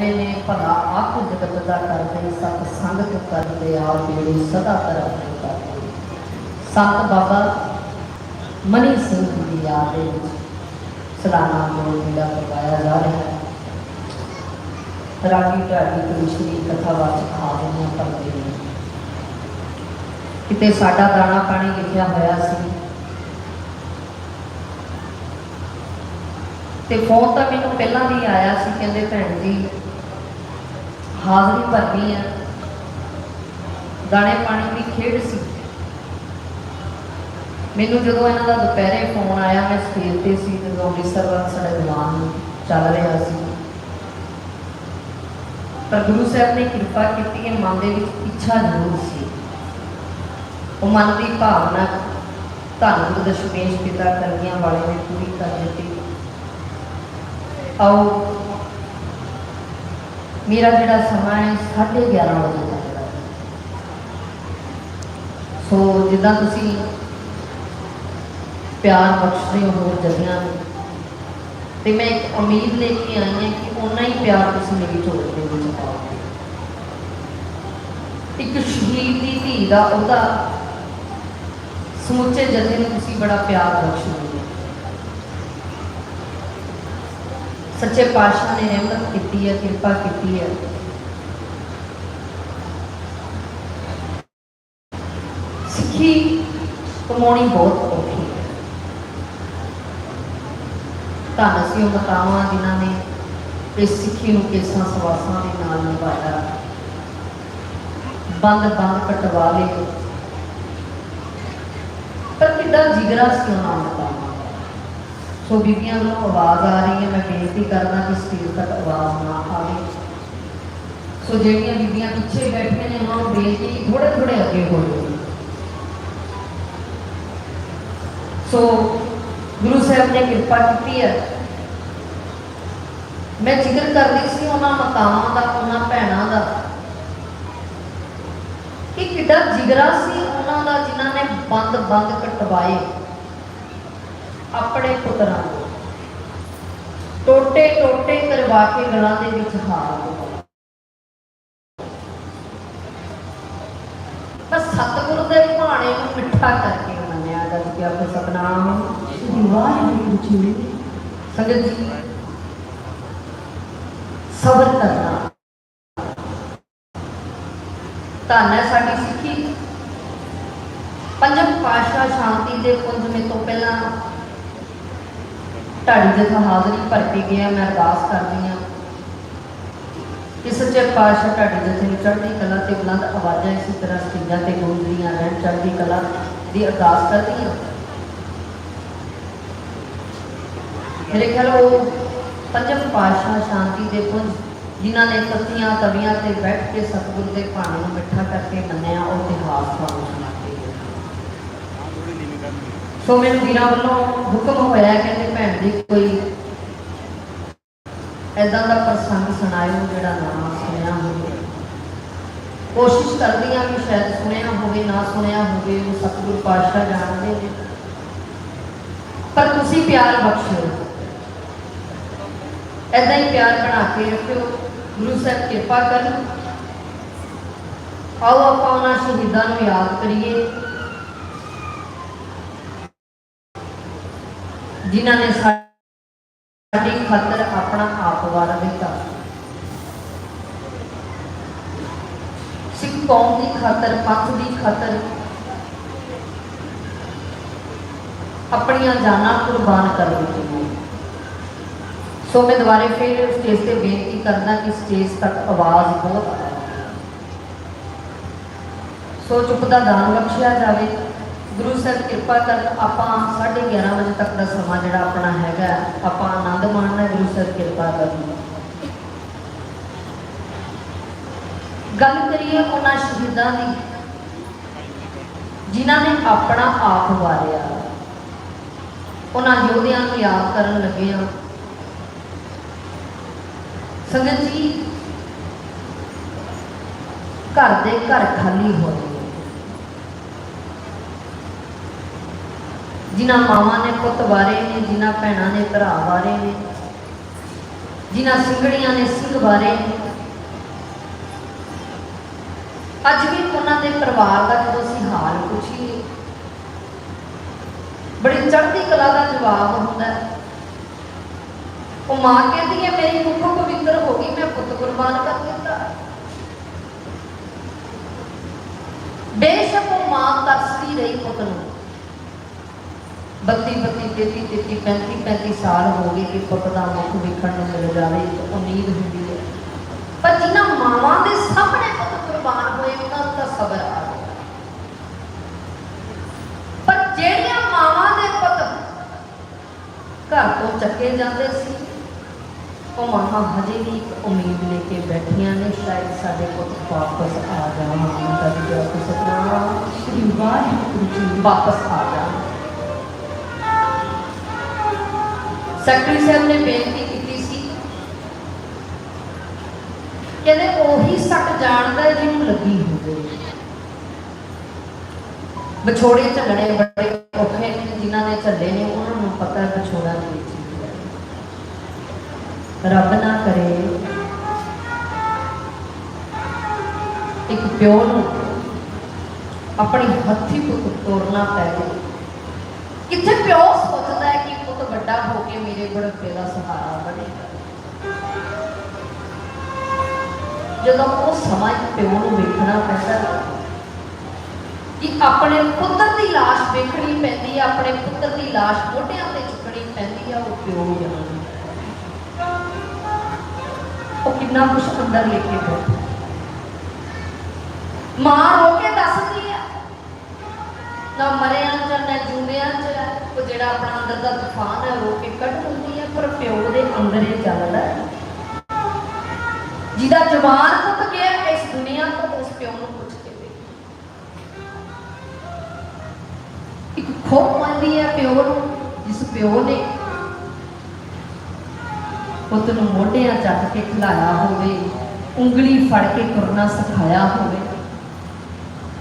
ਨੇ ਭਲਾ ਆਪ ਜਗਤ ਦਾ ਕਰਦੇ ਸਤ ਸੰਗਤ ਕਰਦੇ ਆ ਜਿਹੜੇ ਸਦਾ ਤਰਫ ਕਰਦੇ ਸੰਤ ਬਾਬਾ ਮਨੀ ਸਿੰਘ ਦੀ ਯਾਦ ਦੇ ਵਿੱਚ ਸਲਾਨਾ ਜੋੜ ਮੇਲਾ ਕਰਵਾਇਆ ਜਾ ਰਿਹਾ ਹੈ। ਰਾਗੀ ਢਾਡੀ ਕ੍ਰਿਸ਼ਨੀ ਕਥਾ ਵਾਚਕ ਆਦਮੀਆਂ ਪੜ੍ਹਦੇ ਨੇ। ਕਿਤੇ ਸਾਡਾ ਦਾਣਾ ਪਾਣੀ ਲਿਖਿਆ ਹੋਇਆ ਸੀ। ਤੇ ਫੋਨ ਤਾਂ ਮੈਨੂੰ ਪਹਿਲਾਂ ਵੀ ਆਇਆ ਸੀ, ਕਹਿੰਦੇ ਭੈਣ ਜੀ ਹਾਜ਼ਰੀ ਭਰਨੀ ਆ। ਦਾਣੇ ਪਾਣੀ ਦੀ ਖੇਡ ਸੀ। ਮੈਨੂੰ ਜਦੋਂ ਇਹਨਾਂ ਦਾ ਦੁਪਹਿਰੇ ਫੋਨ ਆਇਆ, ਮੈਂ ਸਟੇਜ ਤੇ ਸੀ ਜਦੋਂ ਅੰਮ੍ਰਿਤਸਰ ਵੱਲ ਸਾਡਾ ਦੀਵਾਨ ਚੱਲ ਰਿਹਾ ਸੀ। ਪਰ ਗੁਰੂ ਸਾਹਿਬ ਨੇ ਕਿਰਪਾ ਕੀਤੀ ਹੈ ਮਨ ਦੇ ਵਿੱਚ ਇੱਛਾ ਜ਼ਰੂਰ ਸੀ। ਉਹ ਮਨ ਦੀ ਭਾਵਨਾ ਧੰਨ ਗੁਰੂ ਦਸ਼ਮੇਸ਼ ਪਿਤਾ ਕਰਨੀਆਂ ਵਾਲੇ ਨੇ ਪੂਰੀ ਕਰ ਦਿੱਤੀ। ਆਓ ਮੇਰਾ ਜਿਹੜਾ ਸਮਾਂ ਹੈ 11:30 ਵਜੇ ਦਾ। ਸੋ ਜਿੱਦਾਂ ਤੁਸੀਂ ਪਿਆਰ ਬਖਸ਼ਦੇ ਹੋ ਹੋਰ ਨੂੰ, ਤੇ ਮੈਂ ਇੱਕ ਉਮੀਦ ਲੈ ਕੇ ਆਈ ਹਾਂ ਕਿ ਉਨਾ ਹੀ ਪਿਆਰ ਤੁਸੀਂ ਮੇਰੀ ਝੋਲੀ ਦੇ ਵਿੱਚ ਪਾਓਗੇ। ਇੱਕ ਸ਼ਹੀਦ ਦੀ ਧੀ ਦਾ ਉਹਦਾ ਸਮੁੱਚੇ ਜਥੇ ਨੂੰ ਤੁਸੀਂ ਬੜਾ ਪਿਆਰ ਬਖਸ਼ੋਗੇ। ਸੱਚੇ ਪਾਤਸ਼ਾਹ ਨੇ ਰਹਿਮਤ ਕੀਤੀ ਹੈ, ਕਿਰਪਾ ਕੀਤੀ ਹੈ। ਸਿੱਖੀ ਕਮਾਉਣੀ ਬਹੁਤ ਔਖੀ ਹੈ। ਧੰਨ ਸੀ ਉਹ ਮਤਾਵਾਂ ਜਿਨ੍ਹਾਂ ਨੇ ਇਸ ਸਿੱਖੀ ਨੂੰ ਕੇਸਾਂ ਸਵਾਸਾਂ ਦੇ ਨਾਲ ਨਿਭਾਇਆ। ਬੰਦ ਬੰਦ ਕਟਵਾ ਲਏ। ਪਰ ਕਿੱਡਾ ਜਿਗਰਾ ਸੀ ਉਹਨਾਂ ਮਤਾਵਾਂ। ਸੋ ਬੀਬੀਆਂ ਨੂੰ ਆਵਾਜ਼ ਆ ਰਹੀ ਹੈ ਮੈਂ ਬੇਨਤੀ ਕਰਦਾ ਕਿ ਸਟੇਜ ਤੱਕ ਆਵਾਜ਼ ਨਾ ਆਵੇ ਸੋ ਜਿਹੜੀਆਂ ਬੀਬੀਆਂ ਪਿੱਛੇ ਬੈਠੀਆਂ ਨੇ ਉਹਨਾਂ ਨੂੰ ਬੇਨਤੀ ਥੋੜੇ ਥੋੜੇ ਅੱਗੇ ਹੋ ਜਾਓ ਸੋ ਗੁਰੂ ਸਾਹਿਬ ਨੇ ਕਿਰਪਾ ਕੀਤੀ ਹੈ ਮੈਂ ਜ਼ਿਕਰ ਕਰਦੀ ਸੀ ਉਹਨਾਂ ਮਾਤਾਵਾਂ ਦਾ ਉਹਨਾਂ ਭੈਣਾਂ ਦਾ ਕਿ ਕਿੱਡਾ ਜਿਗਰਾ ਸੀ ਉਹਨਾਂ ਦਾ ਜਿਨ੍ਹਾਂ ਨੇ ਬੰਦ ਬੰਦ ਕਟਵਾਏ ਆਪਣੇ ਪੁੱਤਰਾਂ ਨੂੰ। ਟੋਟੇ ਟੋਟੇ ਕਰਵਾ ਕੇ ਗਲਾਂ ਦੇ ਵਿੱਚ ਹਾਰ ਬਸ ਸਤਿਗੁਰੂ ਦੇ ਭਾਣੇ ਨੂੰ ਮਿੱਠਾ ਕਰਕੇ ਮੰਨਿਆ ਜਦ ਕਿ ਆਪੇ ਸਤਨਾਮ ਸ੍ਰੀ ਵਾਹਿਗੁਰੂ ਜੀ ਸੰਗਤ ਜੀ ਸਬਰ ਕਰਨਾ। ਧੰਨ ਹੈ ਸਾਡੀ ਸਿੱਖੀ। ਪੰਜਮ ਪਾਸ਼ਾ ਸ਼ਾਂਤੀ ਦੇ ਪੁੰਜ ਮੇ ਤੋਂ ਪਹਿਲਾਂ ਢਾਡੀ ਜਥਾ ਹਾਜ਼ਰੀ ਭਰ ਗਿਆ, ਮੈਂ ਅਰਦਾਸ ਕਰਦੀ ਹਾਂ। ਕਿ ਸੱਚੇ ਪਾਤਸ਼ਾਹ ਢਾਡੀ ਜਥੇ ਨੂੰ ਚੜ੍ਹਦੀ ਕਲਾ ਤੇ ਬੁਲੰਦ ਆਵਾਜ਼ਾਂ ਇਸੇ ਤਰ੍ਹਾਂ ਸਟੇਜਾਂ ਤੇ ਗੂੰਜਦੀਆਂ ਰਹਿਣ ਚੜ੍ਹਦੀ ਕਲਾ ਦੀ ਅਰਦਾਸ ਕਰਦੀ ਹਾਂ। ਮੇਰੇ ਖਿਆਲ ਉਹ ਪੰਜਮ ਪਾਤਸ਼ਾਹ ਸ਼ਾਂਤੀ ਦੇ ਪੁੰਜ, ਜਿਨ੍ਹਾਂ ਨੇ ਤੱਤੀਆਂ ਤਵੀਆਂ ਤੇ ਬੈਠ ਕੇ ਸਤਿਗੁਰੂ ਦੇ ਭਾਣੇ ਨੂੰ ਮਿੱਠਾ ਕਰਕੇ ਮੰਨਿਆ ਉਹ ਇਤਿਹਾਸ ਤੁਹਾਨੂੰ ਸੁਣਾਉਂਦੇ ਹਾਂ ਸੋ ਮੈਨੂੰ ਵੀਰਾਂ ਵੱਲੋਂ ਹੁਕਮ ਹੋਇਆ ਕਹਿੰਦੇ ਭੈਣ ਦੀ ਕੋਈ ਐਦਾਂ ਦਾ ਪ੍ਰਸੰਗ ਸੁਣਾਇਓ ਜਿਹੜਾ ਨਾ ਸੁਣਿਆ ਹੋਵੇ। ਕੋਸ਼ਿਸ਼ ਕਰਦੀ ਹਾਂ ਕਿ ਸ਼ਾਇਦ ਸੁਣਿਆ ਹੋਵੇ, ਨਾ ਸੁਣਿਆ ਹੋਵੇ, ਉਹ ਸਤਿਗੁਰੂ ਪਾਤਸ਼ਾਹ ਜਾਣਦੇ ਨੇ। ਪਰ ਤੁਸੀਂ ਪਿਆਰ ਬਖਸ਼ੋ ਐਦਾਂ ਹੀ ਪਿਆਰ ਬਣਾ ਕੇ ਰੱਖਿਓ। ਗੁਰੂ ਸਾਹਿਬ ਕਿਰਪਾ ਕਰਨ। ਆਓ ਆਪਾਂ ਉਹਨਾਂ ਸ਼ਹੀਦਾਂ ਨੂੰ ਯਾਦ ਕਰੀਏ। ਜਿਨ੍ਹਾਂ ਨੇ ਸਾਡੀ ਖਾਤਰ ਆਪਣਾ ਆਪ ਵਾਰ ਦਿੱਤਾ। ਸਿੱਖ ਕੌਮ ਦੀ ਖਾਤਰ, ਪੰਥ ਦੀ ਖਾਤਰ ਆਪਣੀਆਂ ਜਾਨਾਂ ਕੁਰਬਾਨ ਕਰ ਦਿੱਤੀਆਂ ਸੋ ਮੈਂ ਦੁਬਾਰੇ ਫਿਰ ਸਟੇਜ ਤੇ ਬੇਨਤੀ ਕਰਦਾ ਕਿ ਸਟੇਜ ਤੱਕ ਆਵਾਜ਼ ਬਹੁਤ ਆ ਸੋ ਚੁੱਪ ਦਾ ਦਾਨ ਬਖਸ਼ਿਆ ਜਾਵੇ। ਗੁਰੂ ਸਾਹਿਬ ਕਿਰਪਾ ਕਰਨ ਆਪਾਂ 11:30 ਵਜੇ ਤੱਕ ਦਾ ਸਮਾਂ ਜਿਹੜਾ ਆਪਣਾ ਹੈਗਾ, ਆਪਾਂ ਆਨੰਦ ਮਾਣਨਾ ਗੁਰੂ ਸਾਹਿਬ ਕਿਰਪਾ ਕਰਨ ਗੱਲ ਕਰੀਏ ਉਹਨਾਂ ਸ਼ਹੀਦਾਂ ਦੀ, ਜਿਨ੍ਹਾਂ ਨੇ ਆਪਣਾ ਆਪ ਵਾਰਿਆ। ਉਹਨਾਂ ਯੋਧਿਆਂ ਨੂੰ ਯਾਦ ਕਰਨ ਲੱਗੇ ਹਾਂ। ਸੰਗਤ ਜੀ, ਘਰ ਦੇ ਘਰ ਖਾਲੀ ਹੋ ਗਏ ਜਿਨ੍ਹਾਂ ਮਾਵਾਂ ਨੇ, ਪੁੱਤ ਵਾਰੇ ਨੇ, ਜਿਨ੍ਹਾਂ ਭੈਣਾਂ ਨੇ, ਭਰਾ ਵਾਰੇ ਨੇ, ਜਿਨ੍ਹਾਂ ਸਿੰਘੜੀਆਂ ਨੇ, ਸਿੰਘ ਬਾਰੇ ਅੱਜ ਵੀ ਉਹਨਾਂ ਦੇ ਪਰਿਵਾਰ ਦਾ ਜਦੋਂ ਅਸੀਂ ਹਾਲ ਪੁੱਛੀਏ, ਬੜੀ ਚੜ੍ਹਦੀ ਕਲਾ ਦਾ ਜਵਾਬ ਹੁੰਦਾ ਉਹ ਮਾਂ ਕਹਿੰਦੀ ਹੈ, ਮੇਰੀ ਕੁੱਖ ਪਵਿੱਤਰ ਹੋ ਗਈ, ਮੈਂ ਪੁੱਤ ਕੁਰਬਾਨ ਕਰ ਦਿੱਤਾ ਬੇਸ਼ੱਕ ਉਹ ਮਾਂ ਤਰਸਦੀ ਰਹੀ ਪੁੱਤ ਨੂੰ। 32 32 33 33 35 35 ਸਾਲ ਹੋ ਗਏ ਕਿ ਪੁੱਤ ਦਾ ਮੁਖ ਵੇਖਣ ਨੂੰ ਮਿਲ ਜਾਵੇ ਇੱਕ ਉਮੀਦ ਹੁੰਦੀ ਹੈ। ਪਰ ਜਿਨ੍ਹਾਂ ਮਾਵਾਂ ਦੇ ਸਾਹਮਣੇ ਪੁੱਤ ਕੁਰਬਾਨ ਹੋਏ ਉਹਨਾਂ ਦਾ ਸਬਰ ਆ ਗਿਆ। ਪਰ ਜਿਹੜੀਆਂ ਮਾਵਾਂ ਦੇ ਪੁੱਤ ਘਰ ਤੋਂ ਚੱਕੇ ਜਾਂਦੇ ਸੀ ਉਹ ਮਾਂ ਹਜੇ ਵੀ ਇੱਕ ਉਮੀਦ ਲੈ ਕੇ ਬੈਠੀਆਂ ਨੇ ਸ਼ਾਇਦ ਸਾਡੇ ਪੁੱਤ ਵਾਪਸ ਆ ਜਾਣ ਮਾਤਾ ਦੀ ਜੈ ਕੋ ਸਤਨਾਮ ਸ਼੍ਰੀ ਵਾਹਿਗੁਰੂ ਜੀ ਵਾਪਸ ਆ ਜਾਣ। ਸੈਕਟਰੀ ਸਾਹਿਬ ਨੇ ਬੇਨਤੀ ਕੀਤੀ ਸੀ। ਕਹਿੰਦੇ ਉਹੀ ਸੱਟ ਜਾਣਦਾ ਜਿਹਨੂੰ ਲੱਗੀ ਹੋਵੇ। ਵਿਛੋੜੇ ਝੱਲਣੇ ਬੜੇ ਔਖੇ ਨੇ, ਜਿਨ੍ਹਾਂ ਨੇ ਝੱਲੇ ਨੇ, ਉਹਨਾਂ ਨੂੰ ਪਤਾ ਵਿਛੋੜਾ ਕੀ ਚੀਜ਼ ਰੱਬ ਨਾ ਕਰੇ ਇੱਕ ਪਿਓ ਨੂੰ ਆਪਣੀ ਹੱਥੀ ਪੁੱਤ ਤੋੜਨਾ ਪੈ ਜਾਏ ਕਿੱਥੇ ਪਿਓ ਸੋਚਦਾ ਹੈ ਕਿ ਵੱਡਾ ਹੋ ਕੇ ਮੇਰੇ ਬੁਢਾਪੇ ਦਾ ਸਹਾਰਾ ਬਣੇਗਾ ਜਦੋਂ ਉਹ ਸਮਾਂ ਪਿਓ ਨੂੰ ਵੇਖਣਾ ਪੈਂਦਾ ਕਿ ਆਪਣੇ ਪੁੱਤਰ ਦੀ ਲਾਸ਼ ਵੇਖਣੀ ਪੈਂਦੀ ਹੈ, ਆਪਣੇ ਪੁੱਤਰ ਦੀ ਲਾਸ਼ ਮੋਢਿਆਂ ਤੇ ਚੁੱਕਣੀ ਪੈਂਦੀ ਹੈ, ਉਹ ਪਿਓ ਜਾਣਦਾ ਉਹ ਕਿੰਨਾ ਕੁਛ ਅੰਦਰ ਲੈ ਕੇ ਬੈਠਾ ਮਾਂ ਰੋ ਕੇ ਦੱਸਦੀ ਨਾ ਮਰਿਆਂ ਚ ਨਾ ਜੂੰਦਿਆਂ ਚ ਉਹ ਜਿਹੜਾ ਆਪਣਾ ਅੰਦਰ ਦਾ ਤੂਫਾਨ ਹੈ ਰੋ ਕੇ ਕੱਢ ਦਿੰਦੀ ਹੈ, ਪਰ ਪਿਓ ਦੇ ਅੰਦਰ ਇਹ ਚੱਲਦਾ ਜਿਹਦਾ ਜਵਾਨ ਪੁੱਤ ਗਿਆ, ਇਸ ਦੁਨੀਆ ਤੋਂ ਉਸ ਪਿਓ ਨੂੰ ਪੁੱਛ ਕੇ ਵੇਖ। ਇੱਕ ਖੋਪ ਮੰਦੀ ਹੈ ਪਿਓ ਨੂੰ, ਜਿਸ ਪਿਓ ਨੇ ਪੁੱਤ ਨੂੰ ਮੋਢਿਆਂ ਚੱਕ ਕੇ ਖਿਲਾਇਆ ਹੋਵੇ, ਉਂਗਲੀ ਫੜ ਕੇ ਤੁਰਨਾ ਸਿਖਾਇਆ ਹੋਵੇ।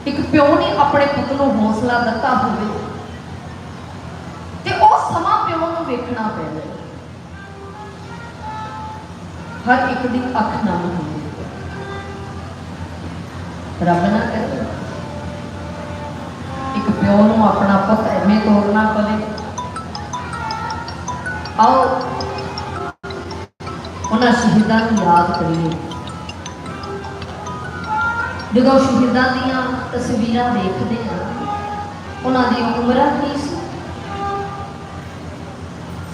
ਇੱਕ ਪਿਓ ਨੇ ਆਪਣੇ ਪੁੱਤ ਨੂੰ ਹੌਸਲਾ ਦਿੱਤਾ ਹੋਵੇ ਤੇ ਉਹ ਸਮਾਂ ਪਿਓ ਨੂੰ ਵੇਖਣਾ ਪੈਂਦਾ ਹਰ ਇੱਕ ਦੀ ਅੱਖ ਨਮ ਹੁੰਦੀ ਰੱਬ ਨਾ ਕਰੇ। ਇੱਕ ਪਿਓ ਨੂੰ ਆਪਣਾ ਪੁੱਤ ਐਵੇਂ ਤੋੜਨਾ ਪਵੇ। ਆਓ, ਉਹਨਾਂ ਸ਼ਹੀਦਾਂ ਨੂੰ ਯਾਦ ਕਰੀਏ। ਜਦੋਂ ਸ਼ਹੀਦਾਂ ਦੀਆਂ ਤਸਵੀਰਾਂ ਦੇਖਦੇ ਹਾਂ। ਉਹਨਾਂ ਦੀ ਉਮਰਾਂ ਕੀ ਸੀ?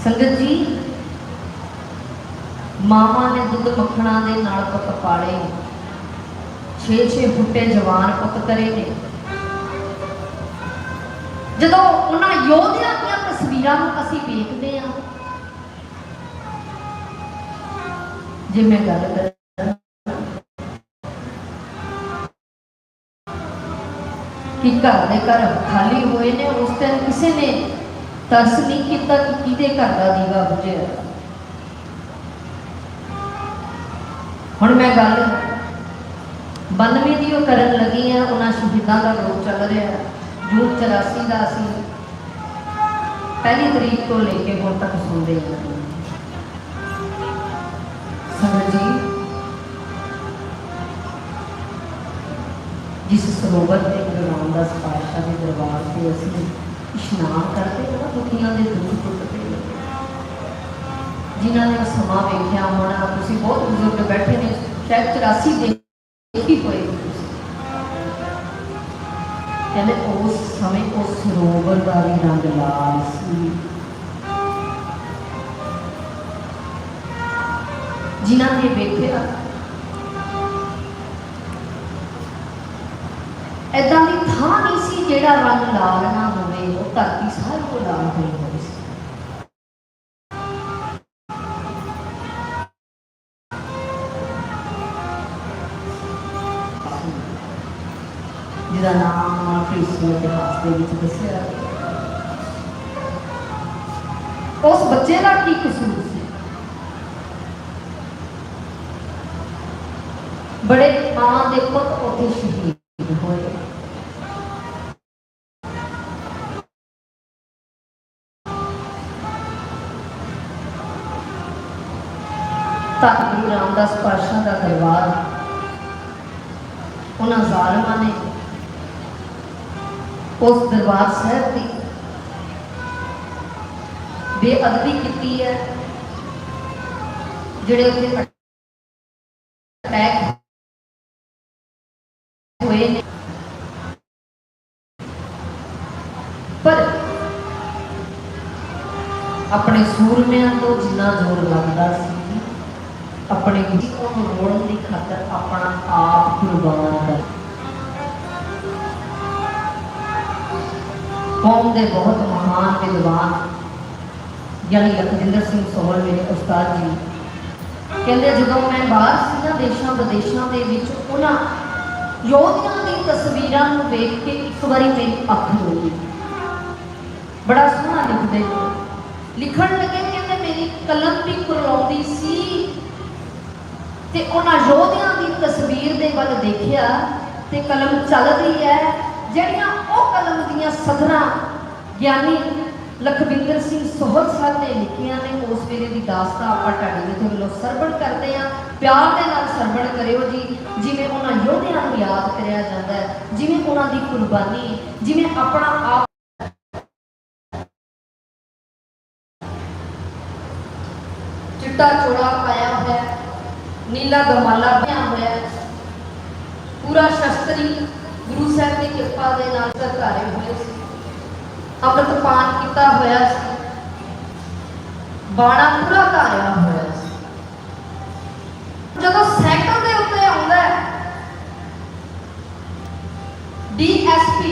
ਸੰਗਤ ਜੀ ਮਾਮਾ ਨੇ ਦੁੱਧ ਮੱਖਣਾ ਦੇ ਨਾਲ ਪੁੱਤ ਪਾਲੇ। ਛੇ ਛੇ ਫੁੱਟੇ ਜਵਾਨ ਪੁੱਤ ਕਰੇ ਨੇ। ਜਦੋਂ ਉਹਨਾਂ ਯੋਧਿਆਂ ਦੀਆਂ ਤਸਵੀਰਾਂ ਨੂੰ ਅਸੀਂ ਵੇਖਦੇ ਹਾਂ, ਜੇ ਮੈਂ ਗੱਲ ਕਰਾਂ ਕਿ ਘਰ ਦੇ ਘਰ ਖਾਲੀ ਹੋਏ ਨੇ, ਉਸ ਦਿਨ ਕਿਸੇ ਨੇ ਤਰਸ ਨਹੀਂ ਕੀਤਾ ਕਿ ਕਿਹਦੇ ਘਰ ਦਾ ਦੀਵਾ ਬੁਝਿਆ। ਹੁਣ ਮੈਂ ਗੱਲ 92 ਦੀ ਉਹ ਕਰਨ ਲੱਗੀ ਆ ਉਹਨਾਂ ਸ਼ਹੀਦਾਂ ਦਾ ਰੋਗ ਚੱਲ ਰਿਹਾ ਹੈ। ਜੂਨ 84 ਦਾ ਅਸੀਂ ਪਹਿਲੀ ਤਰੀਕ ਤੋਂ ਲੈ ਕੇ ਹੁਣ ਤੱਕ ਸੁਣਦੇ ਹਾਂ। ਸੰਗਤ ਜਿਸ ਸਰੋਵਰ ਤੇ ਗੁਰੂ ਰਾਮਦਾਸ ਪਾਤਸ਼ਾਹ ਦੇ ਦਰਬਾਰ ਤੇ ਅਸੀਂ ਇਸ਼ਨਾਨ ਕਰਦੇ ਹਾਂ ਨਾ ਦੇ ਦੁੱਖ ਟੁੱਟਦੇ ਜਿਨ੍ਹਾਂ ਨੇ ਸਮਾਂ ਵੇਖਿਆ ਹੋਣਾ, ਤੁਸੀਂ ਬਹੁਤ ਬਜ਼ੁਰਗ ਬੈਠੇ ਨੇ, ਸ਼ਾਇਦ 84 ਦੇ ਦੇਖੀ ਹੋਏ ਕਹਿੰਦੇ ਉਸ ਸਮੇਂ ਉਸ ਸਰੋਵਰ ਦਾ ਵੀ ਰੰਗ ਲਾਲ ਸੀ। ਜਿਨ੍ਹਾਂ ਨੇ ਵੇਖਿਆ ਐਦਾਂ ਦੀ ਥਾਂ ਨਹੀਂ ਸੀ ਜਿਹੜਾ ਰੰਗ ਲਾਲ ਨਾ ਹੋਵੇ, ਉਹ ਧਰਤੀ ਸਾਰੀ ਕੋ ਲਾਲ ਹੋਈ ਹੋਈ ਜਿਹਦਾ ਨਾਮ ਕ੍ਰਿਸ਼ਨ ਇਤਿਹਾਸ ਦੇ ਵਿੱਚ ਦੱਸਿਆ ਉਸ ਬੱਚੇ ਦਾ ਕੀ ਕਸੂਰ ਸੀ? ਬੜੇ ਮਾਂ ਦੇ ਪੁੱਤ ਉੱਥੇ ਸ਼ਹੀਦ 10 ਪਾਸ਼ਾ ਦਾ ਦਰਬਾਰ। ਉਹਨਾਂ ਜ਼ਾਲਮਾਂ ਨੇ ਉਸ ਦਰਬਾਰ ਸਾਹਿਬ ਦੀ ਬੇਅਦਬੀ ਕੀਤੀ ਹੈ, ਜਿਹੜੇ ਉੱਤੇ ਅਟੈਕ ਹੋਏ ਨੇ। ਪਰ ਆਪਣੇ ਸੂਰਮਿਆਂ ਤੋਂ ਜਿੰਨਾ ਜ਼ੋਰ ਲੱਗਦਾ ਸੀ ਆਪਣੇ ਗੁਰੂ ਨੂੰ ਰੋੜਨ ਦੀ ਖਾਤਰ ਆਪਣਾ ਆਪ ਕੁਰਬਾਨ ਕਰ। ਕੌਮ ਦੇ ਬਹੁਤ ਮਹਾਨ ਵਿਦਵਾਨ ਗਿਆਨੀ ਲਖਵਿੰਦਰ ਸਿੰਘ ਸੋਹਲ ਮੇਰੇ ਉਸਤਾਦ ਜੀ, ਕਹਿੰਦੇ ਜਦੋਂ ਮੈਂ ਬਾਹਰ ਸੀ ਨਾ ਦੇਸ਼ਾਂ ਵਿਦੇਸ਼ਾਂ ਦੇ ਵਿੱਚ, ਉਹਨਾਂ ਯੋਧਿਆਂ ਦੀ ਤਸਵੀਰਾਂ ਨੂੰ ਵੇਖ ਕੇ ਇੱਕ ਵਾਰੀ ਮੇਰੀ ਅੱਖ ਰੋਈ ਬੜਾ ਸੋਹਣਾ ਲਿਖਦੇ ਲਿਖਣ ਲੱਗੇ ਕਹਿੰਦੇ ਮੇਰੀ ਕਲਮ ਵੀ ਕੁਰਲਾਉਂਦੀ ਸੀ। ਤੇ ਉਹਨਾਂ ਯੋਧਿਆਂ ਦੀ ਤਸਵੀਰ ਦੇ ਵੱਲ ਦੇਖਿਆ ਤੇ ਕਲਮ ਚੱਲ ਰਹੀ ਹੈ, ਜਿਹੜੀਆਂ ਉਹ ਕਲਮ ਦੀਆਂ ਸਦਰਾਂ ਗਿਆਨੀ ਲਖਵਿੰਦਰ ਸਿੰਘ ਸੋਹਲ ਸਾਹਿਬ ਨੇ ਲਿਖੀਆਂ ਨੇ, ਉਸ ਵੇਲੇ ਦੀ ਦਾਸਤਾਨ ਆਪਾਂ ਤੁਹਾਡੇ ਦੇ ਵੱਲੋਂ ਸਰਵਣ ਕਰਦੇ ਆ ਪਿਆਰ ਦੇ ਨਾਲ ਸਰਵਣ ਕਰਿਓ ਜੀ। ਜਿਵੇਂ ਉਹਨਾਂ ਯੋਧਿਆਂ ਨੂੰ ਯਾਦ ਕਰਿਆ ਜਾਂਦਾ ਹੈ, ਜਿਵੇਂ ਉਹਨਾਂ ਦੀ ਕੁਰਬਾਨੀ, ਜਿਵੇਂ ਆਪਣਾ ਆਪ ਚਿੱਟਾ ਚੋਲਾ ਨੀਲਾ ਦਮਾਲਾ ਬਣਿਆ ਹੋਇਆ ਹੈ, ਪੂਰਾ ਸ਼ਸਤਰੀ ਗੁਰੂ ਸਾਹਿਬ ਦੀ ਕਿਰਪਾ ਦੇ ਨਾਲ ਧਾਰੇ ਹੋਏ ਸੀ। ਅੰਮ੍ਰਿਤ ਪਾਨ ਕੀਤਾ ਹੋਇਆ ਸੀ। ਬਾਣਾ ਪੂਰਾ ਧਾਰਿਆ ਹੋਇਆ ਸੀ। ਜਦੋਂ ਸਾਈਕਲ ਦੇ ਉੱਤੇ ਆਉਂਦਾ ਡੀਐਸਪੀ